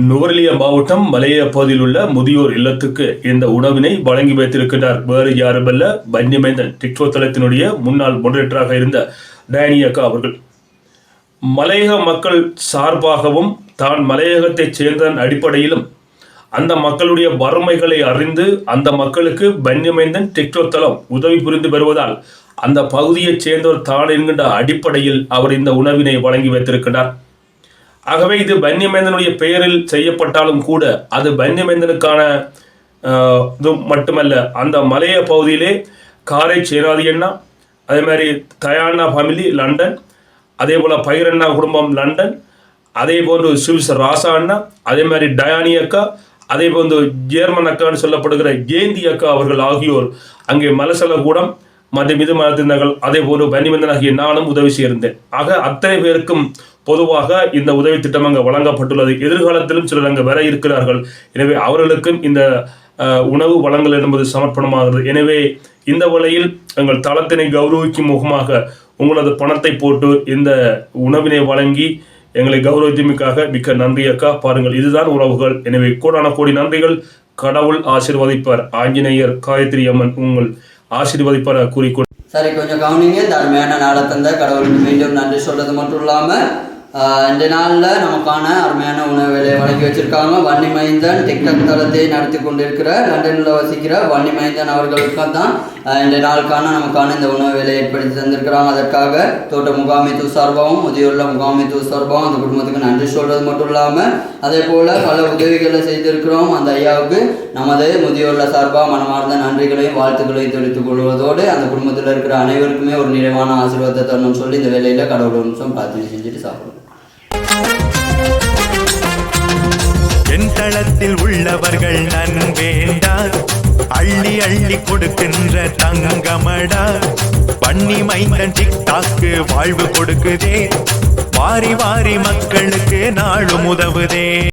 நுவர்லிய மாவட்டம் மலைய பகுதியில் உள்ள முதியோர் இல்லத்துக்கு இந்த உணவினை வழங்கி வைத்திருக்கிறார் வேறு யாருமல்ல பன்னிமேந்தன் டிக்டோ தளத்தினுடைய முன்னாள் முதலீட்டராக இருந்த டேனியக்கா அவர்கள். மலையக மக்கள் சார்பாகவும் தான் மலையகத்தைச் சேர்ந்ததன் அடிப்படையிலும் அந்த மக்களுடைய வறுமைகளை அறிந்து அந்த மக்களுக்கு பன்னிமேந்தன் டிக்டோ தளம் உதவி புரிந்து வருவதால் அந்த பகுதியைச் சேர்ந்தவர் தான் என்கின்ற அடிப்படையில் அவர் இந்த உணவினை வழங்கி வைத்திருக்கிறார் ஆகவே இது பன்னியமேந்தனுடைய பெயரில் செய்யப்பட்டாலும் கூட அது பன்னியமேந்தனுக்கான இது மட்டுமல்ல அந்த மலைய பகுதியிலே காரை சேராதி அண்ணா அதே மாதிரி தயாண்ணா ஃபேமிலி லண்டன் அதே போல் பைரண்ணா குடும்பம் லண்டன் அதே போன்று சுவிஸ் ராசா அண்ணா அதே மாதிரி டயானி அக்கா அதே போன்று ஜேர்மன் அக்கான்னு சொல்லப்படுகிற ஜெயந்தி அக்கா அவர்கள் ஆகியோர் அங்கே மலசல கூடம் மற்றும் இது மனத்திருந்தார்கள் அதே போன்று பன்னிமந்தனாகிய நானும் உதவி செய்திருந்தேன் ஆக அத்தனை பேருக்கும் பொதுவாக இந்த உதவி திட்டம் அங்கே வழங்கப்பட்டுள்ளது. எதிர்காலத்திலும் சிலர் அங்கே வர இருக்கிறார்கள். எனவே அவர்களுக்கும் இந்த உணவு வழங்கல் என்பது சமர்ப்பணமாகிறது. எனவே இந்த வழியில் எங்கள் தளத்தினை கௌரவிக்கும் முகமாக உங்களது பணத்தை போட்டு இந்த உணவினை வழங்கி எங்களை கௌரவித்தமைக்காக மிக்க நன்றி அக்கா. பாருங்கள் இதுதான் உறவுகள். எனவே கோடான கோடி நன்றிகள். கடவுள் ஆசிர்வதிப்பார். ஆஞ்சநேயர் காயத்ரி அம்மன் உங்கள் ஆசீர்வதிப்பார் கூறிக்கொண்டு சரி கொஞ்சம் கவனிங்க. இந்த அருமையான நாளை தந்த கடவுளுக்கு மீண்டும் நன்றி சொல்றது மட்டும் இல்லாமல் இந்த நாளில் நமக்கான அருமையான உணவு வேலையை வழங்கி வச்சிருக்காங்க. வன்னி மைந்தன் டிக்டாக் தளத்தை நடத்தி கொண்டிருக்கிற லண்டனில் வசிக்கிற வன்னி மைந்தன் அவர்களுக்காக தான் இந்த நாளுக்கான நமக்கான இந்த உணவு வேலையை ஏற்படுத்தி தந்திருக்கிறாங்க. அதற்காக தோட்ட முகாமைத்துவ சார்பாகவும் முதியோர்ல முகாமைத்துவ சார்பாகவும் அந்த குடும்பத்துக்கு நன்றி சொல்கிறது மட்டும் இல்லாமல் அதே போல் பல உதவிகளை செய்திருக்கிறோம். அந்த ஐயாவுக்கு நமது முதியோர்ல சார்பாக மனமார்ந்த நன்றிகளையும் வாழ்த்துக்களையும் தெரிவித்துக் கொள்வதோடு அந்த குடும்பத்தில் இருக்கிற அனைவருக்குமே ஒரு நிறைவான ஆசீர்வாதத்தை தரணும்னு சொல்லி இந்த வேலையில் கடவுள் நிமிஷம் பிரார்த்தனை செஞ்சுட்டு சாப்பிடுவோம். தளத்தில் உள்ளவர்கள் நன்வேண்டா. அள்ளி அள்ளி கொடுக்கின்ற தங்கமடா. பண்ணி மைந்தன் டிக்டாக்கு வாழ்வு கொடுக்குதே. வாரி வாரி மக்களுக்கு நாளும் உதவுதே.